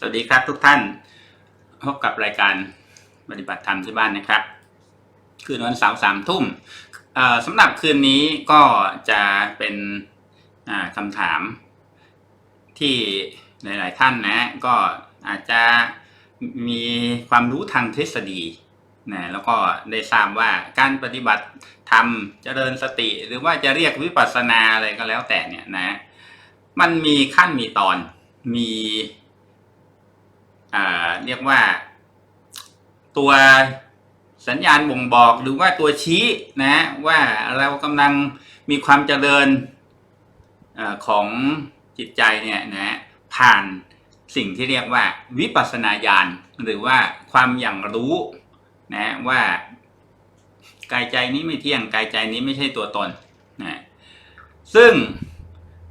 สวัสดีครับทุกท่านพบกับรายการปฏิบัติธรรมที่บ้านนะครับ คืนวันเสาร์สามทุ่มสำหรับคืนนี้ก็จะเป็นคำถามที่หลาย ๆ ท่านนะก็อาจจะมีความรู้ทางทฤษฎีนะแล้วก็ได้ทราบว่าการปฏิบัติธรรมเจริญสติ หรือว่าจะเรียกวิปัสสนาอะไรก็แล้วแต่เนี่ยนะ มันมีขั้นมีตอนมี เรียกว่า ตัวสัญญาณบ่งบอกหรือว่าตัวชี้นะว่าเรากำลังมีความเจริญอของจิตใจเนี่ยนะผ่านสิ่งที่เรียกว่าวิปัสสนาญาณหรือว่าความอย่างรู้นะว่ากายใจนี้ไม่เที่ยงกายใจนี้ไม่ใช่ตัวตนนะซึ่ง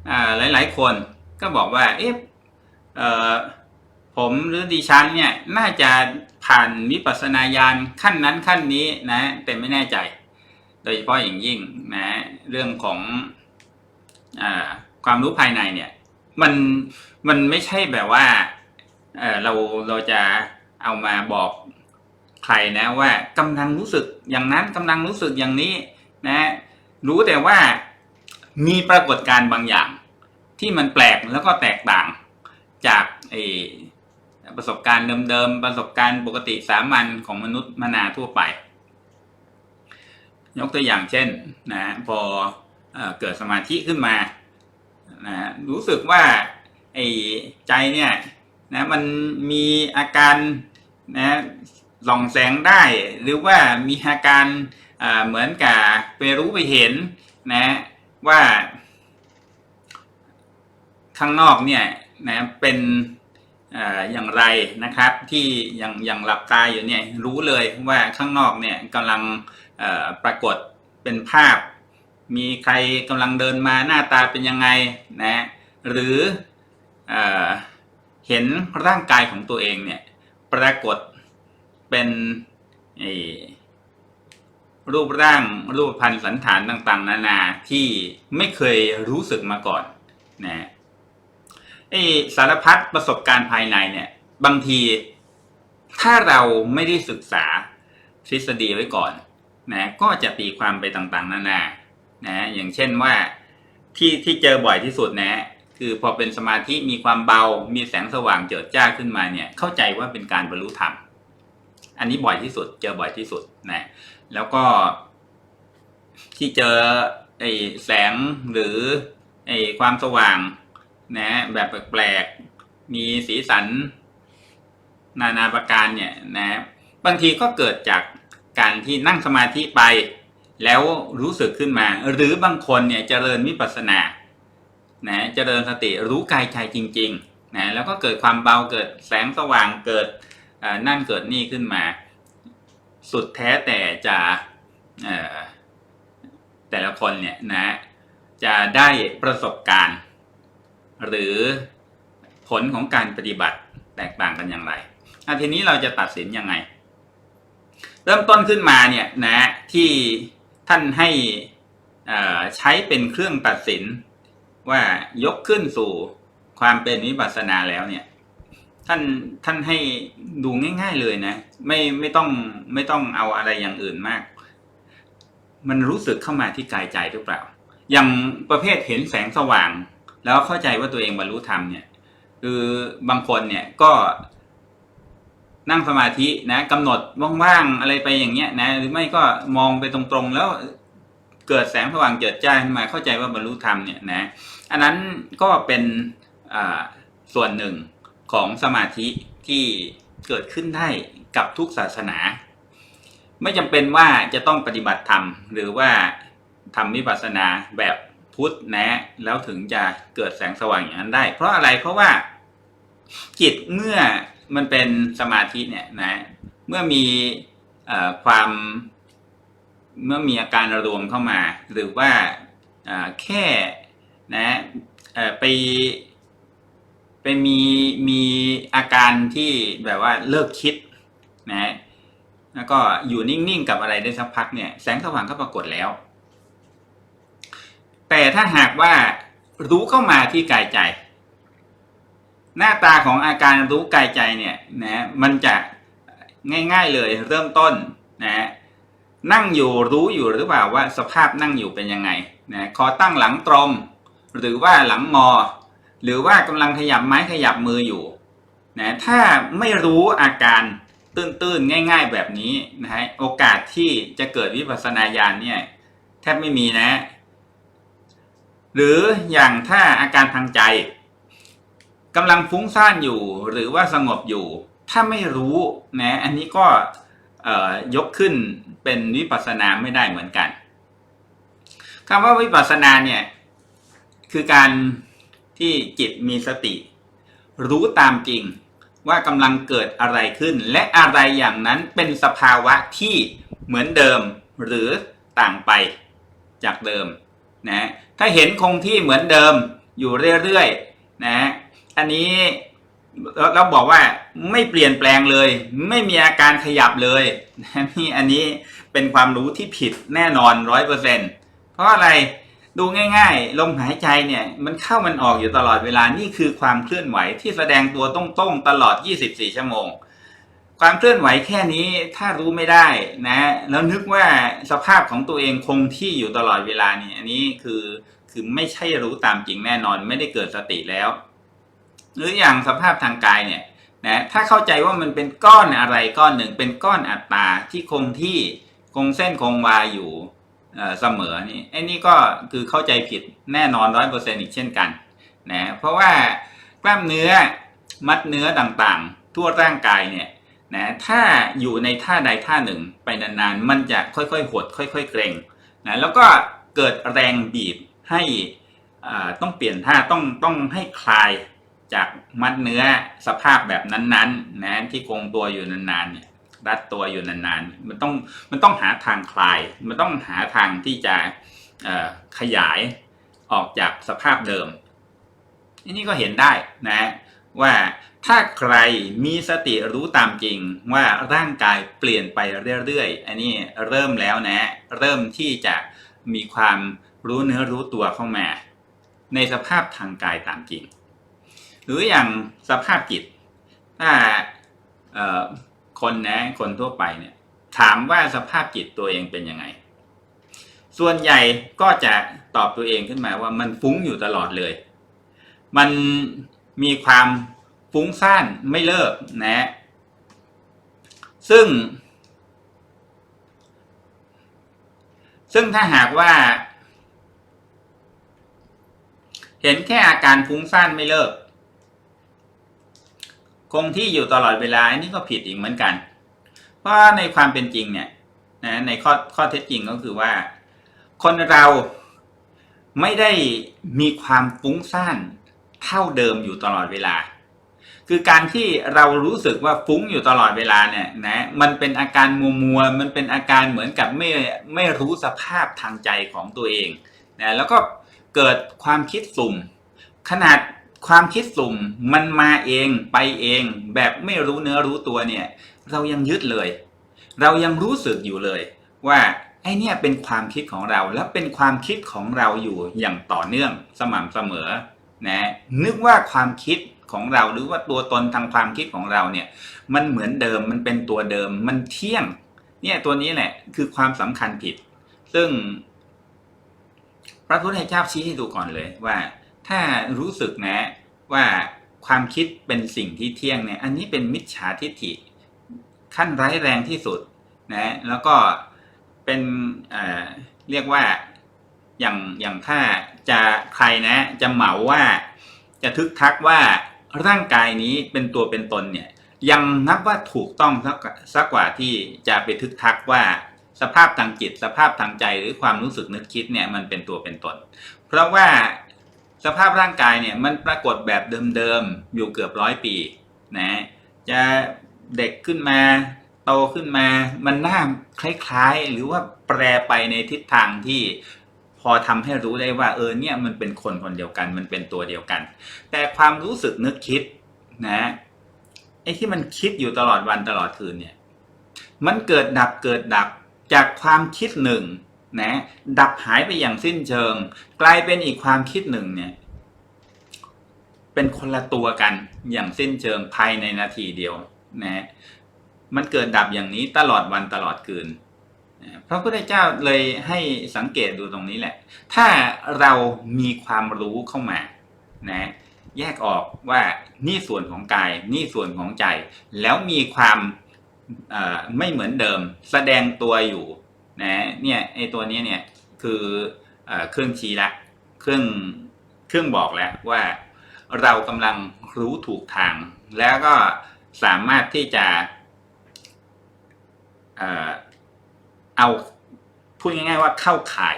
อ่าหลาย ๆ คนก็บอกว่าเอ๊ะเอ่อ ผมหรือดิฉันเนี่ยน่าจะผ่านวิปัสสนาญาณขั้นนั้นขั้นนี้นะแต่ไม่แน่ใจ โดยเฉพาะอย่างยิ่งนะเรื่องของอความรู้ภายในเนี่ยมันมันไม่ใช่แบบว่าเเราเราจะเอามาบอกใครนะว่ากำลังรู้สึกอย่างนั้นกำลังรู้สึกอย่างนี้นะรู้แต่ว่ามีปรากฏการณ์บางอย่างที่มันแปลกแล้วก็แตกต่างจากไอ ประสบการณ์เดิมๆ ประสบการณ์ปกติสามัญของมนุษย์มนาทั่วไป ยกตัวอย่างเช่นนะพอเอเกิดสมาธิขึ้นมานะรู้สึกว่าไอ้ใจเนี่ยนะมันมีอาการนะส่องแสงได้ หรือว่ามีอาการเหมือนกับไปรู้ไปเห็นนะว่าข้างนอกเนี่ยนะเป็น อย่างไรนะครับที่ยังยังหลับตาอยู่เนี่ยรู้เลยว่าข้างนอกเนี่ยกำลังปรากฏเป็นภาพ มีใครกำลังเดินมาหน้าตาเป็นยังไงนะหรือเอเห็นร่างกายของตัวเองเนี่ยปรากฏเป็นรูปร่างรูปพันธ์สันฐานต่างๆ นานาที่ไม่เคยรู้สึกมาก่อนนะ อสารพัดประสบการณ์ภายในเนี่ย บางทีถ้าเราไม่ได้ศึกษาทฤษฎีไว้ก่อนนะก็จะตีความไปต่างๆ นานานะอย่างเช่นว่าที่ที่เจอบ่อยที่สุดนะ คือพอเป็นสมาธิมีความเบา มีแสงสว่างเจิดจ้าขึ้นมาเนี่ย เข้าใจว่าเป็นการบรรลุธรรมอันนี้บ่อยที่สุด เจอบ่อยที่สุดนะแล้วก็ ที่เจอไอ้แสงหรือไอ้ความสว่าง นะแบบแปลกๆ มีสีสัน นานาประการเนี่ยนะบางทีก็เกิดจากการที่นั่งสมาธิไป แล้วรู้สึกขึ้นมา หรือบางคนเนี่ยเจริญวิปัสสนานะเจริญสติรู้กายใจจริงๆนะแล้วก็เกิดความเบาเกิดแสงสว่างเกิดนั่นเกิดนี่ขึ้นมา สุดแท้แต่จะแต่ละคนเนี่ยนะจะได้ประสบการณ์ หรือผลของการปฏิบัติแตกต่างกันอย่างไรอาทีนี้เราจะตัดสินยังไง เริ่มต้นขึ้นมาเนี่ยนะที่ท่านให้ใช้เป็นเครื่องตัดสินว่ายกขึ้นสู่ความเป็นวิปัสสนาแล้วเนี่ย ท่านท่านให้ดูง่าย ๆเลยนะ ไม่ไม่ต้องไม่ต้องเอาอะไรอย่างอื่นมาก มันรู้สึกเข้ามาที่กายใจหรือเปล่า อย่างประเภทเห็นแสงสว่าง แล้วเข้าใจว่าตัวเองบรรลุธรรมเนี่ยคือบางคนเนี่ยก็นั่งสมาธินะกำหนดว่างๆอะไรไปอย่างเงี้ยนะหรือไม่ก็มองไปตรงๆ แล้วเกิดแสงสว่างเจิดจ้าขึ้นมาเข้าใจว่าบรรลุธรรมเนี่ยนะอันนั้นก็เป็นส่วนหนึ่งของสมาธิที่เกิดขึ้นได้กับทุกศาสนา ไม่จำเป็นว่าจะต้องปฏิบัติธรรม หรือว่าทำวิปัสสนาแบบ พุทธนะ แล้วถึงจะเกิดแสงสว่างอย่างนั้นได้ เพราะอะไรเพราะว่าจิตเมื่อมันเป็นสมาธิเนี่ยนะ เมื่อมีความเมื่อมีอาการรวมเข้ามา หรือว่าแค่นะไปไปมีมีอาการที่แบบว่าเลิกคิดนะแล้วก็อยู่นิ่งๆกับอะไรได้สักพักเนี่ยแสงสว่างก็ปรากฏแล้ว แต่ถ้าหากว่ารู้เข้ามาที่กายใจ หน้าตาของอาการรู้กายใจเนี่ยนะมันจะง่ายๆเลยเริ่มต้นนะนั่งอยู่รู้อยู่หรือเปล่าว่าสภาพนั่งอยู่เป็นยังไงนะคอตั้งหลังตรง หรือว่าหลังงอหรือว่ากำลังขยับไม้ขยับมืออยู่นะถ้าไม่รู้อาการตื้นๆ ง่าย ๆ แบบนี้นะฮะโอกาสที่จะเกิดวิปัสสนาญาณเนี่ยแทบไม่มีนะ หรืออย่างถ้าอาการทางใจกำลังฟุ้งซ่านอยู่ หรือว่าสงบอยู่ ถ้าไม่รู้นะอันนี้ก็ยกขึ้นเป็นวิปัสสนาไม่ได้เหมือนกันคำว่าวิปัสสนาเนี่ยคือการที่จิตมีสติ รู้ตามจริงว่ากำลังเกิดอะไรขึ้น และอะไรอย่างนั้นเป็นสภาวะที่เหมือนเดิมหรือต่างไปจากเดิม นะถ้าเห็นคงที่เหมือนเดิมอยู่เรื่อยๆนะอันนี้เราบอกว่าไม่เปลี่ยนแปลงเลย ไม่มีอาการขยับเลยนี่อันนี้เป็นความรู้ที่ผิดแน่นอนร้อยเปอร์เซ็นเพราะอะไรดูง่ายๆลมหายใจเนี่ยมันเข้ามันออกอยู่ตลอดเวลานี่คือความเคลื่อนไหวที่แสดงตัวตรงๆตลอด 24 ชั่วโมง ความเคลื่อนไหวแค่นี้ถ้ารู้ไม่ได้นะ แล้วนึกว่าสภาพของตัวเองคงที่อยู่ตลอดเวลานี่อันนี้คือคือไม่ใช่รู้ตามจริงแน่นอน ไม่ได้เกิดสติแล้ว หรืออย่างสภาพทางกายเนี่ยนะถ้าเข้าใจว่ามันเป็นก้อนอะไรก้อนหนึ่งเป็นก้อนอัตตาที่คงที่คงเส้นคงวาอยู่เสมอนี่ไอ้นี่ก็คือเข้าใจผิดแน่นอนร้อยเปอร์เซ็นอีกเช่นกันนะเพราะว่ากล้ามเนื้อมัดเนื้อต่างๆ ทั่วร่างกายเนี่ย นะถ้าอยู่ในท่าใดท่าหนึ่งไปนานๆ มันจะค่อยๆหดค่อย ๆ เกร็งนะแล้วก็เกิดแรงบีบให้ต้องเปลี่ยนท่าต้องต้องให้คลายจากมัดเนื้อสภาพแบบนั้นๆนะที่คงตัวอยู่นานๆเนี่ยรัดตัวอยู่นานๆ มันต้องมันต้องหาทางคลาย มันต้องหาทางที่จะขยายออกจากสภาพเดิมอันนี้ก็เห็นได้นะ ว่าถ้าใครมีสติรู้ตามจริงว่าร่างกายเปลี่ยนไปเรื่อยๆ อันนี้เริ่มแล้วนะ เริ่มที่จะมีความรู้เนื้อรู้ตัวเข้ามา ในสภาพทางกายตามจริง หรืออย่างสภาพจิต ถ้าคนนะคนทั่วไปเนี่ยถามว่าสภาพจิตตัวเองเป็นยังไง ส่วนใหญ่ก็จะตอบตัวเองขึ้นมาว่ามันฟุ้งอยู่ตลอดเลย มัน มีความฟุ้งซ่านไม่เลิกนะ ซึ่ง ซึ่งถ้าหากว่า เห็นแค่อาการฟุ้งซ่านไม่เลิก คงที่อยู่ตลอดเวลาอันนี้ก็ผิดอีกเหมือนกัน เพราะในความเป็นจริงเนี่ยนะในข้อข้อเท็จจริงก็คือว่า คนเราไม่ได้มีความฟุ้งซ่าน เท่าเดิมอยู่ตลอดเวลา คือการที่เรารู้สึกว่าฟุ้งอยู่ตลอดเวลาเนี่ยนะมันเป็นอาการมัวมัวมันเป็นอาการเหมือนกับไม่ไม่รู้สภาพทางใจของตัวเองนะแล้วก็เกิดความคิดสุ่ม ขนาดความคิดสุ่มมันมาเองไปเองแบบไม่รู้เนื้อรู้ตัวเนี่ยเรายังยึดเลย เรายังรู้สึกอยู่เลย ว่าไอเนี่ยเป็นความคิดของเราและเป็นความคิดของเราอยู่อย่างต่อเนื่องสม่ำเสมอ นะนึกว่าความคิดของเราหรือว่าตัวตนทางความคิดของเราเนี่ยมันเหมือนเดิมมันเป็นตัวเดิมมันเที่ยงเนี่ยตัวนี้แหละคือความสำคัญผิด ซึ่ง พระพุทธเจ้าชี้ให้ดูก่อนเลยว่า ถ้ารู้สึกนะว่าความคิดเป็นสิ่งที่เที่ยงเนี่ยอันนี้เป็นมิจฉาทิฏฐิขั้นร้ายแรงที่สุดนะแล้วก็เป็นเเรียกว่า อย่างอย่างถ้าจะใครนะ จะเหมาว่า จะทึกทักว่าร่างกายนี้เป็นตัวเป็นตนเนี่ยยังนับว่าถูกต้องสักกว่าที่จะไปทึกทักว่าสภาพทางจิต สภาพทางใจหรือความรู้สึกนึกคิดเนี่ยมันเป็นตัวเป็นตน เพราะว่าสภาพร่างกายเนี่ยมันปรากฏแบบเดิมๆอยู่เกือบร้อยปีนะจะเด็กขึ้นมาโตขึ้นมามันหน่าคล้ายๆ หรือว่าแปรไปในทิศทางที่ อทำให้รู้ได้ว่าเออเนี่ยมันเป็นคนคนเดียวกันมันเป็นตัวเดียวกัน แต่ความรู้สึกนึกคิดนะไอ้ที่มันคิดอยู่ตลอดวันตลอดคืนเนี่ยมันเกิดดับเกิดดับจากความคิดหนึ่งนะดับหายไปอย่างสิ้นเชิง กลายเป็นอีกความคิดหนึ่งเนี่ยเป็นคนละตัวกันอย่างสิ้นเชิงภายในนาทีเดียวนะมันเกิดดับอย่างนี้ตลอดวันตลอดคืน พระพุทธเจ้าเลยให้สังเกตดูตรงนี้แหละ ถ้าเรามีความรู้เข้ามานะแยกออกว่านี่ส่วนของกาย นี่ส่วนของใจ แล้วมีความไม่เหมือนเดิม แสดงตัวอยู่นะเนี่ยไอตัวนี้เนี่ยคือเอ่อเครื่องชี้ละเครื่องเครื่องบอกแล้วว่าเรากำลังรู้ถูกทาง แล้วก็สามารถที่จะ เอาพูดง่าย ๆ ว่าเข้าข่าย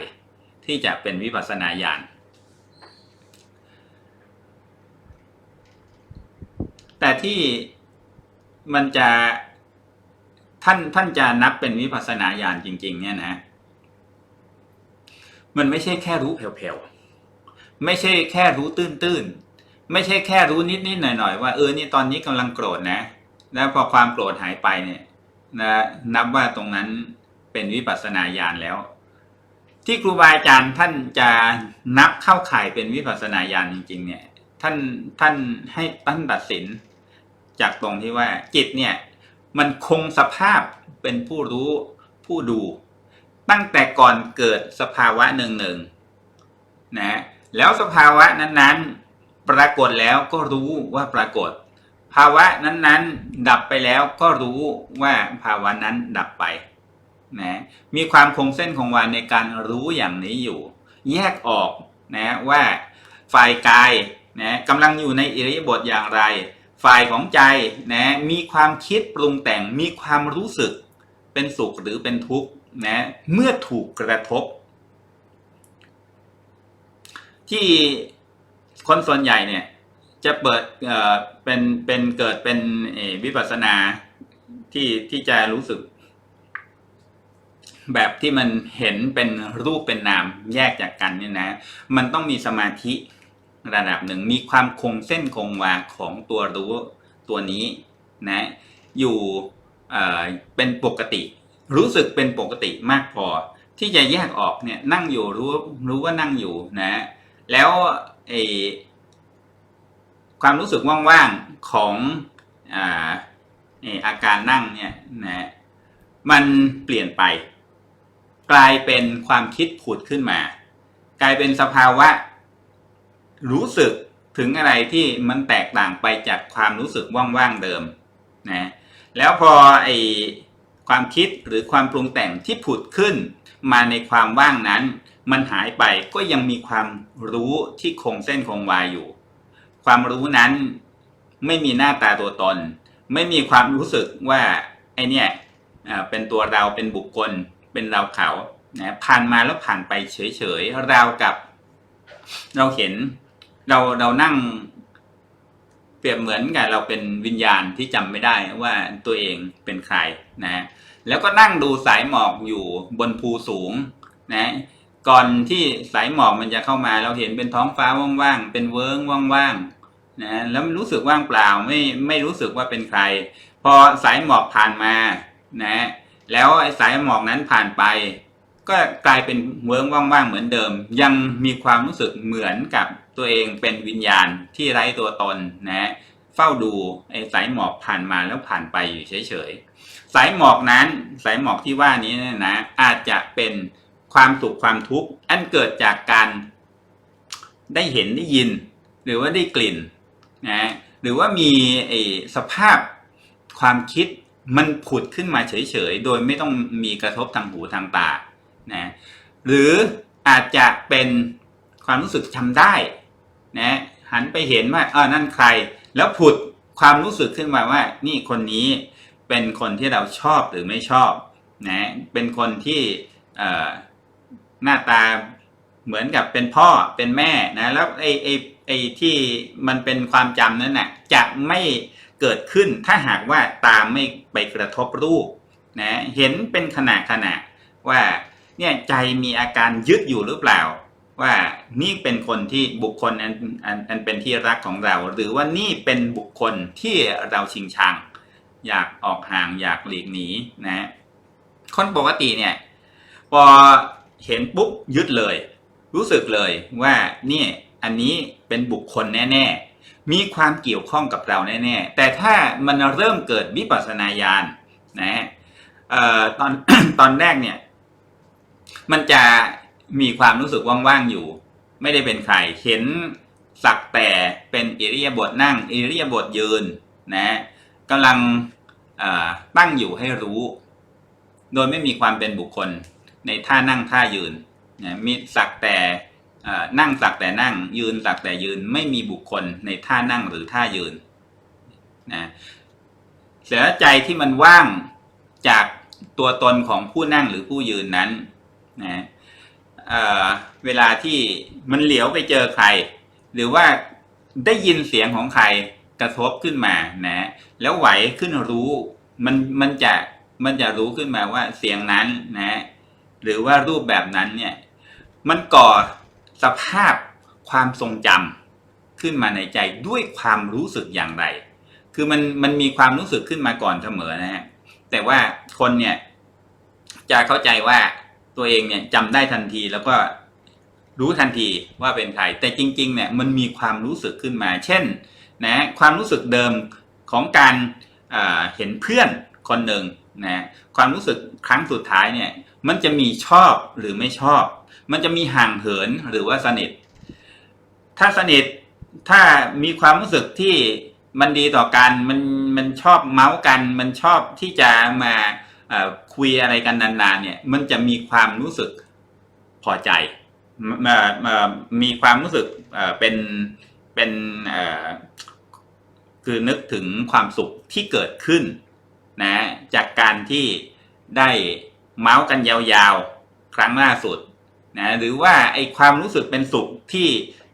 ที่จะเป็นวิปัสสนาญาณแต่ที่มันจะท่านท่านจะนับเป็นวิปัสสนาญาณจริง ๆ เนี่ยนะ มันไม่ใช่แค่รู้แผ่วๆไม่ใช่แค่รู้ตื้นๆไม่ใช่แค่รู้นิดๆหน่อยๆว่าเออนี่ตอนนี้กำลังโกรธนะ แล้วพอความโกรธหายไปเนี่ยนะนับว่าตรงนั้น เป็นวิปัสสนาญาณแล้ว ที่ครูบาอาจารย์ท่านจะนับเข้าข่ายเป็นวิปัสสนาญาณจริง ๆ เนี่ย ท่านท่านให้ตั้นตัดสิน จากตรงที่ว่าจิตเนี่ย มันคงสภาพเป็นผู้รู้ผู้ดู ตั้งแต่ก่อนเกิดสภาวะหนึ่งหนึ่งนะแล้วสภาวะนั้นๆ ปรากฏแล้วก็รู้ว่าปรากฏ ภาวะนั้นๆ ดับไปแล้วก็รู้ว่าภาวะนั้นดับไป นะมีความคงเส้นคงวาในการรู้อย่างนี้อยู่ แยกออกนะว่าฝ่ายกายนะกำลังอยู่ในอิริยาบถอย่างไร ฝ่ายของใจนะมีความคิดปรุงแต่งมีความรู้สึกเป็นสุขหรือเป็นทุกข์นะเมื่อถูกกระทบ ที่คนส่วนใหญ่เนี่ยจะเปิดเอ่อเป็นเป็นเกิดเป็นวิปัสสนาที่ที่จะรู้สึก แบบที่มันเห็นเป็นรูปเป็นนามแยกจากกันเนี่ยนะ มันต้องมีสมาธิระดับหนึ่งมีความคงเส้นคงวาของตัวรู้ตัวนี้นะอยู่เอ่เป็นปกติ รู้สึกเป็นปกติมากพอ ที่จะแยกออกเนี่ยนั่งอยู่รู้รู้ว่านั่งอยู่นะ แล้วไอความรู้สึกว่างๆของอาไอ้อาการนั่งเนี่ยนะมันเปลี่ยนไป กลายเป็นความคิดผุดขึ้นมา กลายเป็นสภาวะ รู้สึกถึงอะไรที่มันแตกต่างไปจากความรู้สึกว่างๆเดิมนะแล้วพอไอความคิดหรือความปรุงแต่งที่ผุดขึ้น มาในความว่างนั้น มันหายไปก็ยังมีความรู้ที่คงเส้นคงวาอยู่ ความรู้นั้นไม่มีหน้าตาตัวตน ไม่มีความรู้สึกว่าไอเนี่ยเป็นตัวเราเป็นบุคคล เป็นเราเขานะผ่านมาแล้วผ่านไปเฉยๆราวกับ เราเห็นเราเรานั่ง เปรียบเหมือนกับเราเป็นวิญญาณที่จำไม่ได้ว่าตัวเองเป็นใครนะแล้วก็นั่งดูสายหมอกอยู่บนภูสูงนะก่อนที่สายหมอกมันจะเข้ามา เราเห็นเป็นท้องฟ้าว่างๆเป็นเวิ้งว่างๆนะแล้วรู้สึกว่างเปล่าไม่ไม่รู้สึกว่าเป็นใคร พอสายหมอกผ่านมานะ แล้วไอ้สายหมอกนั้นผ่านไป ก็กลายเป็นเวิ้งว่างๆเหมือนเดิม ยังมีความรู้สึกเหมือนกับตัวเองเป็นวิญญาณที่ไร้ตัวตนนะเฝ้าดูไอ้สายหมอกผ่านมาแล้วผ่านไปอยู่เฉยๆ สายหมอกนั้นสายหมอกที่ว่านี้เนี่ยนะอาจจะเป็นความสุขความทุกข์อันเกิดจากการได้เห็นได้ยิน หรือว่าได้กลิ่นนะหรือว่ามีไอ้สภาพความคิด มันผุดขึ้นมาเฉยๆ โดยไม่ต้องมีกระทบทางหูทางตานะหรืออาจจะเป็นความรู้สึกจำได้นะหันไปเห็นว่าเออนั่นใคร แล้วผุดความรู้สึกขึ้นมาว่า นี่คนนี้เป็นคนที่เราชอบหรือไม่ชอบนะเป็นคนที่หน้าตา เหมือนกับเป็นพ่อเป็นแม่นะแล้วไอ้ไอ้ไอ้ที่มันเป็นความจำนั้นน่ะจะไม่เกิดขึ้นถ้าหากว่าตามไม่ไปกระทบรูปนะเห็นเป็นขณะขณะว่าเนี่ยใจมีอาการยึดอยู่หรือเปล่า ว่านี่เป็นคนที่บุคคลอันอันอันเป็นที่รักของเรา หรือว่านี่เป็นบุคคลที่เราชิงชัง อยากออกห่างอยากหลีกหนีนะคนปกติเนี่ยพอเห็นปุ๊บยึดเลย รู้สึกเลยว่าเนี่ยอันนี้เป็นบุคคลแน่ ๆ มีความเกี่ยวข้องกับเราแน่ ๆ แต่ถ้ามันเริ่มเกิดวิปัสสนาญาณนะออตอนตอนแรกเนี่ย มันจะมีความรู้สึกว่าง ๆ อยู่ ไม่ได้เป็นใครเห็นสักแต่เป็นอิริยาบถนั่งอิริยาบถยืนนะกำลังตั้งอยู่ให้รู้ โดยไม่มีความเป็นบุคคลในท่านั่งท่ายืน นะมีสักแต่นั่งสักแต่นั่ง ยืนสักแต่ยืนไม่มีบุคคลในท่านั่งหรือท่ายืนนะเสียใจที่มันว่างจากตัวตนของผู้นั่งหรือผู้ยืนนั้นนะเเวลาที่มันเหลียวไปเจอใคร หรือว่าได้ยินเสียงของใครกระทบขึ้นมานะแล้วไหวขึ้นรู้มันมันจะมันจะรู้ขึ้นมาว่าเสียงนั้นนะหรือว่ารูปแบบนั้นเนี่ย มันก่อสภาพความทรงจำขึ้นมาในใจด้วยความรู้สึกอย่างไร คือมันมันมีความรู้สึกขึ้นมาก่อนเสมอนะฮะ แต่ว่าคนเนี่ย จะเข้าใจว่าตัวเองเนี่ยจำได้ทันทีแล้วก็รู้ทันทีว่าเป็นใคร แต่จริง ๆ เนี่ยมันมีความรู้สึกขึ้นมา เช่น นะความรู้สึกเดิมของการเเห็นเพื่อนคนหนึ่งนะความรู้สึกครั้งสุดท้ายเนี่ย มันจะมีชอบหรือไม่ชอบ มันจะมีห่างเหินหรือว่าสนิท ถ้าสนิทถ้ามีความรู้สึกที่มันดีต่อกันมันมันชอบเมาส์กัน มันชอบที่จะมาคุยอะไรกันนานๆ เนี่ย มันจะมีความรู้สึกพอใจมีความรู้สึกเป็นเป็นคือนึกถึงความสุขที่เกิดขึ้นนะจากการที่ได้เมาส์กันยาวๆ ครั้งล่าสุด นะหรือว่าไอความรู้สึกเป็นสุขที่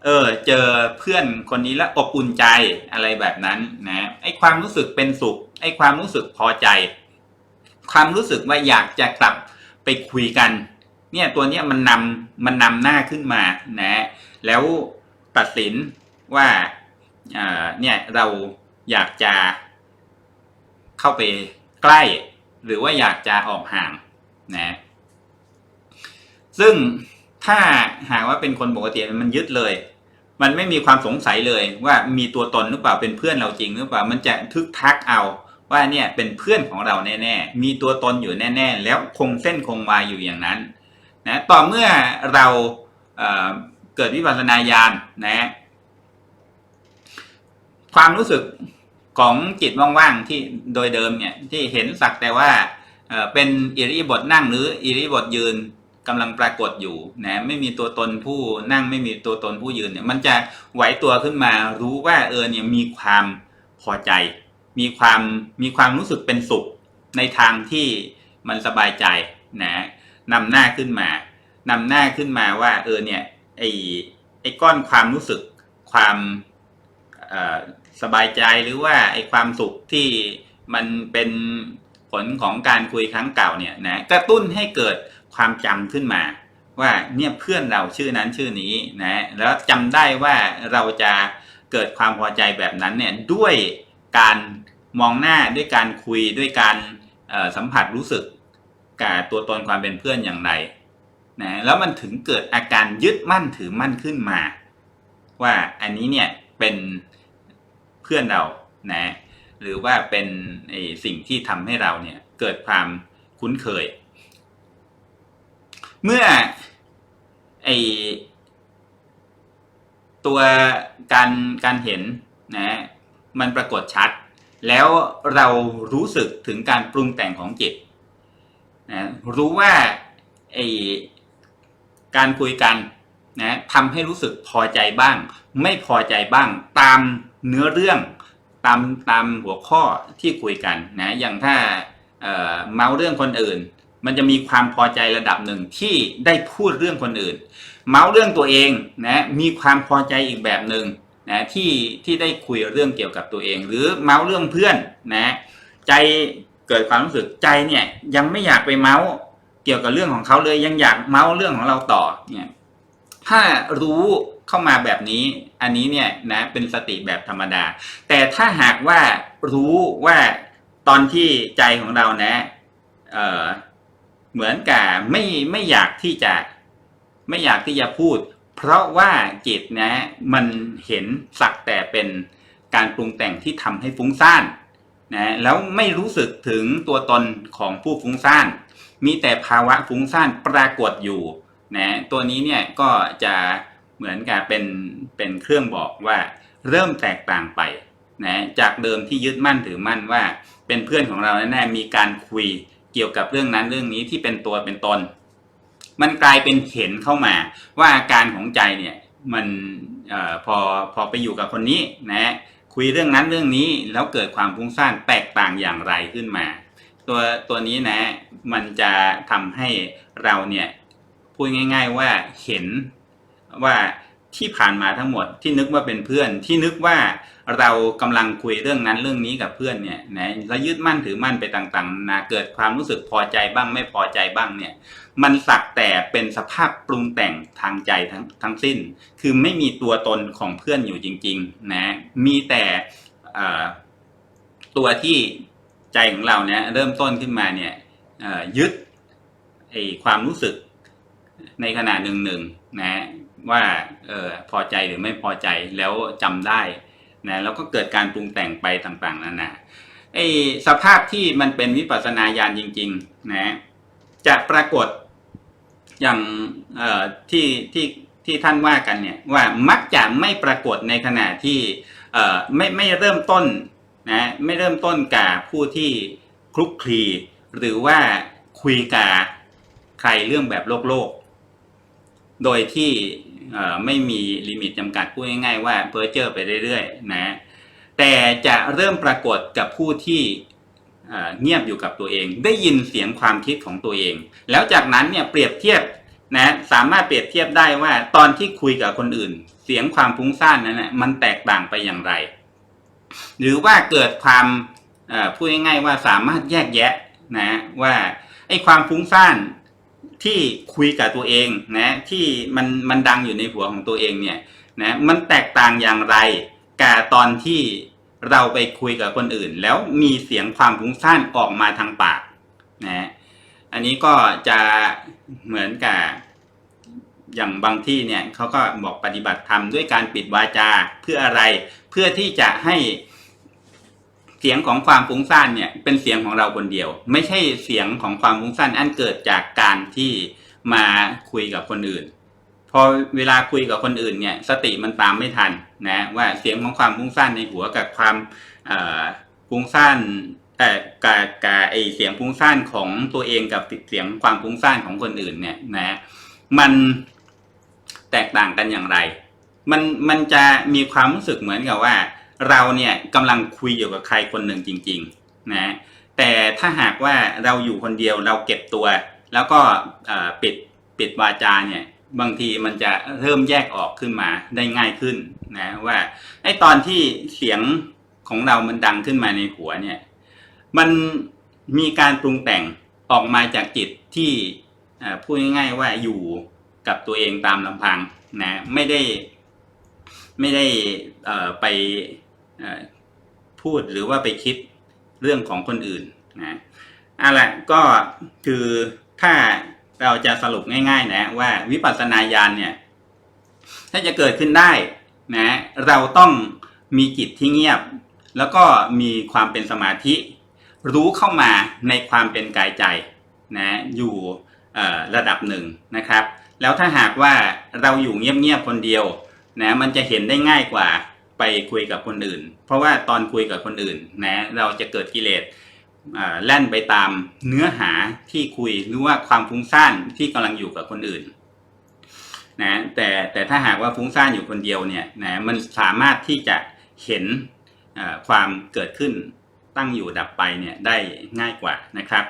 เออเจอเพื่อนคนนี้แล้วอบอุ่นใจอะไรแบบนั้นนะไอความรู้สึกเป็นสุขไอความรู้สึกพอใจ ความรู้สึกว่าอยากจะกลับไปคุยกัน เนี่ยตัวเนี้ยมันนำมันนำหน้าขึ้นมานะแล้วตัดสินว่าเนี่ยเราอยากจะเข้าไปใกล้ หรือว่าอยากจะออกห่างนะซึ่ง ถ้าหากว่าเป็นคนปกติมันยึดเลย มันไม่มีความสงสัยเลยว่ามีตัวตนหรือเปล่าเป็นเพื่อนเราจริงหรือเปล่ามันจะทึกทักเอาว่าเนี่ยเป็นเพื่อนของเราแน่ๆ มีตัวตนอยู่แน่ ๆ แล้วคงเส้นคงวายอยู่อย่างนั้นนะต่อเมื่อเราเเกิดวิปัสสนาญาณนะความรู้สึกของจิตว่างๆที่โดยเดิมเนี่ยที่เห็นสักแต่ว่าเป็นอิริบถนั่งหรืออิริบถยืน กำลังปรากฏอยู่นะไม่มีตัวตนผู้นั่งไม่มีตัวตนผู้ยืนเนี่ยมันจะไหวตัวขึ้นมารู้ว่าเออเนี่ยมีความพอใจ มีความมีความรู้สึกเป็นสุขในทางที่มันสบายใจนะนำหน้าขึ้นมานำหน้าขึ้นมาว่าเออเนี่ยไอไอก้อนความรู้สึกความสบายใจหรือว่าไอความสุขที่มันเป็นผลของการคุยครั้งเก่าเนี่ยนะกระตุ้นให้เกิด ความจำขึ้นมา ว่าเนี่ยเพื่อนเราชื่อนั้นชื่อนี้นะแล้วจำได้ว่าเราจะเกิดความพอใจแบบนั้นเนี่ยด้วยการมองหน้าด้วยการคุยด้วยการสัมผัสรู้สึกกับตัวตนความเป็นเพื่อนอย่างไรนะแล้วมันถึงเกิดอาการยึดมั่นถือมั่นขึ้นมา ว่าอันนี้เนี่ยเป็นเพื่อนเรานะหรือว่าเป็นสิ่งที่ทำให้เราเนี่ยเกิดความคุ้นเคย เมื่อไอตัวการการเห็นนะมันปรากฏชัด แล้วเรารู้สึกถึงการปรุงแต่งของจิตนะรู้ว่าไอการคุยกันนะทำให้รู้สึกพอใจบ้าง ไม่พอใจบ้างตามเนื้อเรื่องตามตามหัวข้อที่คุยกันนะอย่างถ้าเเมาเรื่องคนอื่น มันจะมีความพอใจระดับหนึ่งที่ได้พูดเรื่องคนอื่น เมาส์เรื่องตัวเองนะมีความพอใจอีกแบบหนึ่งนะที่ที่ได้คุยเรื่องเกี่ยวกับตัวเอง หรือเมาส์เรื่องเพื่อนนะใจเกิดความรู้สึกใจเนี่ยยังไม่อยากไปเมาส์เกี่ยวกับเรื่องของเขาเลยยังอยากเมาส์เรื่องของเราต่อเนี่ยถ้ารู้เข้ามาแบบนี้อันนี้เนี่ยนะเป็นสติแบบธรรมดา แต่ถ้าหากว่ารู้ว่าตอนที่ใจของเรานะเเหมือนกับไม่ไม่อยากที่จะไม่อยากที่จะพูด เพราะว่าจิตนะมันเห็นสักแต่เป็นการปรุงแต่งที่ทำให้ฟุ้งซ่านนะแล้วไม่รู้สึกถึงตัวตนของผู้ฟุ้งซ่าน มีแต่ภาวะฟุ้งซ่านปรากฏอยู่นะตัวนี้เนี่ยก็จะเหมือนกับเป็นเป็นเครื่องบอกว่าเริ่มแตกต่างไปนะจากเดิมที่ยึดมั่นถือมั่นว่าเป็นเพื่อนของเราแน่ๆมีการคุย เกี่ยวกับเรื่องนั้นเรื่องนี้ที่เป็นตัวเป็นตน มันกลายเป็นเห็นเข้ามา ว่าอาการของใจเนี่ยมันออพอพอไปอยู่กับคนนี้นะคุยเรื่องนั้นเรื่องนี้แล้วเกิดความฟุ้งซ่านแตกต่างอย่างไรขึ้นมา ตัวตัวนี้นะมันจะทำให้เราเนี่ยพูดง่าย ๆว่าเห็นว่าที่ผ่านมาทั้งหมดที่นึกว่าเป็นเพื่อนที่นึกว่า เรากำลังคุยเรื่องนั้นเรื่องนี้กับเพื่อนเนี่ยนะแล้วยึดมั่นถือมั่นไปต่างๆนาเกิดความรู้สึกพอใจบ้างไม่พอใจบ้างเนี่ยมันสักแต่เป็นสภาพปรุงแต่งทางใจทั้งทั้งสิ้น คือไม่มีตัวตนของเพื่อนอยู่จริงๆนะมีแต่ตัวที่ใจของเราเนี่ยเริ่มต้นขึ้นมาเนี่ยยึดไอความรู้สึกในขณะหนึ่งหนึ่งๆนะว่าออพอใจหรือไม่พอใจแล้วจำได้ นะแล้วก็เกิดการปรุงแต่งไปต่างๆนานาไอสภาพที่มันเป็นวิปัสสนาญาณจริงๆนะจะปรากฏอย่างเอ่อที่ที่ที่ท่านว่ากันเนี่ยว่ามักจะไม่ปรากฏในขณะที่เอ่อไม่ไม่เริ่มต้นนะไม่เริ่มต้นกับผู้ที่คลุกคลีหรือว่าคุยกับใครเรื่องแบบโลกโลก โดยที่ ไม่มีลิมิตจำกัดพูดง่ายๆว่าเพ้อเจอร์ไปเรื่อยๆนะแต่จะเริ่มปรากฏกับผู้ที่เงียบอยู่กับตัวเอง ได้ยินเสียงความคิดของตัวเอง แล้วจากนั้นเนี่ยเปรียบเทียบนะสามารถเปรียบเทียบได้ว่าตอนที่คุยกับคนอื่น เสียงความฟุ้งซ่านนั้นนะมันแตกต่างไปอย่างไร หรือว่าเกิดความเอ่อพูดง่ายๆว่าสามารถแยกแยะนะว่าไอ้ความฟุ้งซ่าน ที่คุยกับตัวเองนะที่มันมันดังอยู่ในหัวของตัวเองเนี่ยนะมันแตกต่างอย่างไรกับตอนที่เราไปคุยกับคนอื่น แล้วมีเสียงความฟุ้งซ่านออกมาทางปากนะอันนี้ก็จะเหมือนกับอย่างบางที่เนี่ยเขาก็บอกปฏิบัติธรรมด้วยการปิดวาจาเพื่ออะไรเพื่อที่จะให้ เสียงของความฟุ้งซ่านเนี่ยเป็นเสียงของเราคนเดียว ไม่ใช่เสียงของความฟุ้งซ่านอันเกิดจากการที่มาคุยกับคนอื่น พอเวลาคุยกับคนอื่นเนี่ยสติมันตามไม่ทันนะว่าเสียงของความฟุ้งซ่านในหัวกับความฟุ้งซ่านแต่กับกับไอเสียงฟุ้งซ่านของตัวเองกับเสียงความฟุ้งซ่านของคนอื่นเนี่ยนะมันแตกต่างกันอย่างไร มันมันจะมีความรู้สึกเหมือนกับว่า เราเนี่ยกำลังคุยอยู่กับใครคนหนึ่งจริงๆนะแต่ถ้าหากว่าเราอยู่คนเดียวเราเก็บตัว แล้วก็ปิดปิดวาจาเนี่ยบางทีมันจะเริ่มแยกออกขึ้นมาได้ง่ายขึ้นนะว่าไอ้ตอนที่เสียงของเรามันดังขึ้นมาในหัวเนี่ยมันมีการปรุงแต่งออกมาจากจิตที่พูดง่ายๆว่าอยู่กับตัวเองตามลำพังนะไม่ได้ไม่ได้ไป พูดหรือว่าไปคิดเรื่องของคนอื่นนะอาละก็คือถ้าเราจะสรุปง่าย ๆ นะว่าวิปัสสนาญาณเนี่ย ถ้าจะเกิดขึ้นได้นะเราต้องมีจิตที่เงียบ แล้วก็มีความเป็นสมาธิ รู้เข้ามาในความเป็นกายใจนะอยู่ระดับหนึ่งนะครับ แล้วถ้าหากว่าเราอยู่เงียบๆคนเดียวนะมันจะเห็นได้ง่ายกว่า ไปคุยกับคนอื่น เพราะว่าตอนคุยกับคนอื่นนะเราจะเกิดกิเลสแล่นไปตามเนื้อหาที่คุยหรือว่าความฟุ้งซ่านที่กำลังอยู่กับคนอื่นนะแต่แต่ถ้าหากว่าฟุ้งซ่านอยู่คนเดียวเนี่ยนะมันสามารถที่จะเห็นความเกิดขึ้นตั้งอยู่ดับไปเนี่ยได้ง่ายกว่านะครับ